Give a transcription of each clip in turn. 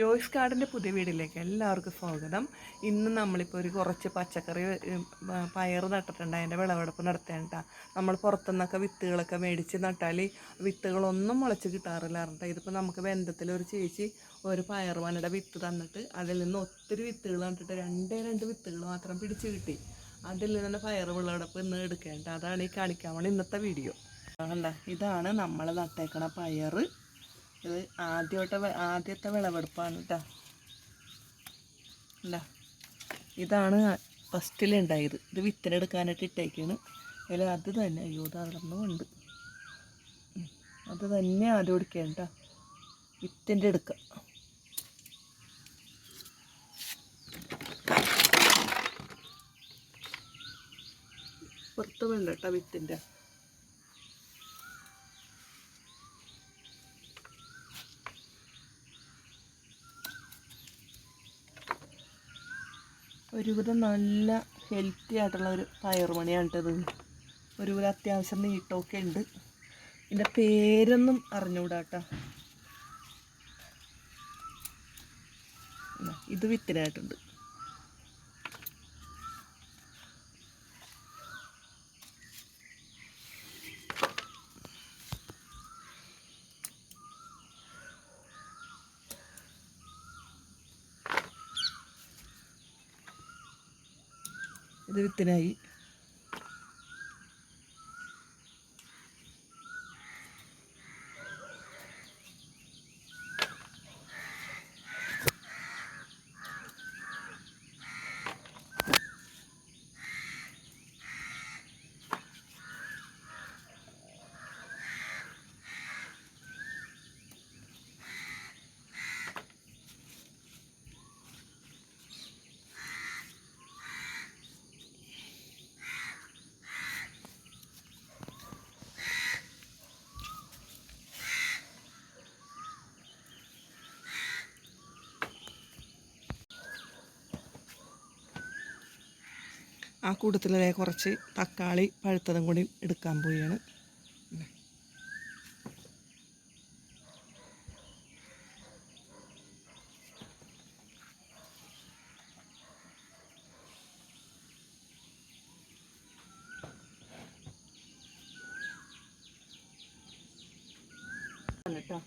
ജോയ്സ് കാർഡിന്റെ പുതിയ വീടിലേക്ക് എല്ലാവർക്കും സ്വാഗതം. ഇന്ന് നമ്മളിപ്പോൾ ഒരു കുറച്ച് പച്ചക്കറി പയർ നട്ടിട്ടുണ്ട്. അതിന്റെ വിളവെടുപ്പ് നടത്തേണ്ട നമ്മൾ പുറത്തുനിന്നൊക്കെ വിത്തുകളൊക്കെ മേടിച്ച് നട്ടാൽ വിത്തുകളൊന്നും മുളച്ച് കിട്ടാറില്ല കേട്ടോ ഇതിപ്പോൾ നമുക്ക് ബന്ധത്തിൽ ഒരു ചേച്ചി ഒരു പയർ മനയുടെ വിത്ത് തന്നിട്ട് അതിൽ നിന്ന് ഒത്തിരി വിത്തുകൾ നട്ടിട്ട് രണ്ടേ രണ്ട് വിത്തുകൾ മാത്രം പിടിച്ച് കിട്ടി. അതിൽ നിന്ന് പയർ വിളവെടുപ്പ് ഇന്ന് എടുക്കേണ്ട അതാണ് ഈ കാണിക്കാൻ വേണ്ടി ഇന്നത്തെ വീഡിയോ. അല്ല ഇതാണ് നമ്മൾ നട്ടേക്കണ പയറ്. ഇത് ആദ്യമായിട്ട് ആദ്യത്തെ വിളവെടുപ്പാണ് കേട്ടോ അല്ല ഇതാണ് ഫസ്റ്റിലുണ്ടായത്. ഇത് വിത്തിനെടുക്കാനായിട്ട് ഇട്ടേക്കാണ്. അതിൽ അത് തന്നെ അയ്യോ ഉണ്ട് അത് തന്നെ ആദ്യം എടുക്കുകയാണ് കേട്ടോ വിത്തിന്റെ എടുക്കുക പുറത്ത് വേണ്ട കേട്ടോ വിത്തിന്റെ. ഒരുവിധം നല്ല ഹെൽത്തി ആയിട്ടുള്ള ഒരു പയറുമണിയാണ് കേട്ടത് ഒരുവിധം അത്യാവശ്യം നീട്ടമൊക്കെ ഉണ്ട്. ഇതിന്റെ പേരൊന്നും അറിഞ്ഞുകൂടാട്ടോ ഇത് വിത്തിനായിട്ടുണ്ട്. ഇത് വിത്തിനായി ആ കൂട്ടത്തിലെ കുറച്ച് തക്കാളി പഴുത്തതും കൂടി എടുക്കാൻ പോവുകയാണ് കേട്ടോ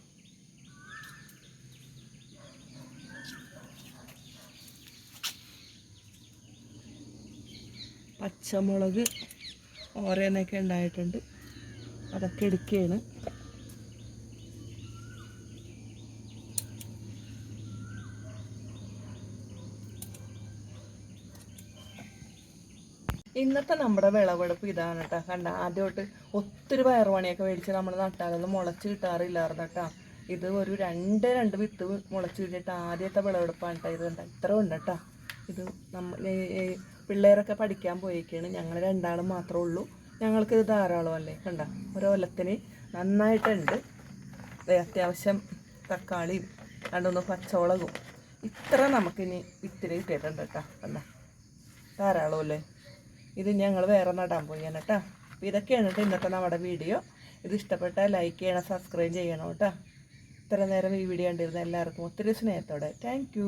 പച്ചമുളക് ഓരോന്നൊക്കെ ഉണ്ടായിട്ടുണ്ട്. അതൊക്കെ എടുക്കുകയാണ്. ഇന്നത്തെ നമ്മുടെ വിളവെടുപ്പ് ഇതാണ് കേട്ടോ. കണ്ട ആദ്യമായിട്ട് ഒത്തിരി പയറുപണിയൊക്കെ മേടിച്ച് നമ്മൾ നട്ടാലൊന്നും മുളച്ച് കിട്ടാറില്ലായിരുന്നു കേട്ടോ. ഇത് ഒരു രണ്ട് രണ്ട് വിത്ത് മുളച്ച് കിട്ടിയിട്ട് ആദ്യത്തെ വിളവെടുപ്പാണ് കേട്ടോ ഇത് കണ്ട ഇത്ര ഉണ്ട് കേട്ടോ. ഇത് നമ്മൾ പിള്ളേരൊക്കെ പഠിക്കാൻ പോയേക്കാണ്. ഞങ്ങൾ രണ്ടാളും മാത്രമേ ഉള്ളൂ. ഞങ്ങൾക്കിത് ധാരാളം അല്ലേ കണ്ട ഒരോലത്തിന് നന്നായിട്ടുണ്ട്. അത്യാവശ്യം തക്കാളിയും രണ്ടൊന്ന് പച്ചമുളകും. ഇത്ര നമുക്കിനി ഇത്തിരി കിട്ടിയിട്ടുണ്ട് കേട്ടോ. കണ്ട? ധാരാളം അല്ലേ ഇത് ഞങ്ങൾ വേറെ നടാൻ പോയാണ് കേട്ടോ. അപ്പോൾ ഇതൊക്കെയാണ് കേട്ടോ ഇന്നത്തെ നമ്മുടെ വീഡിയോ. ഇത് ഇഷ്ടപ്പെട്ടാൽ ലൈക്ക് ചെയ്യണം സബ്സ്ക്രൈബ് ചെയ്യണം കേട്ടോ. ഇത്ര നേരം ഈ വീഡിയോ കണ്ടിരുന്ന എല്ലാവർക്കും ഒത്തിരി സ്നേഹത്തോടെ. താങ്ക്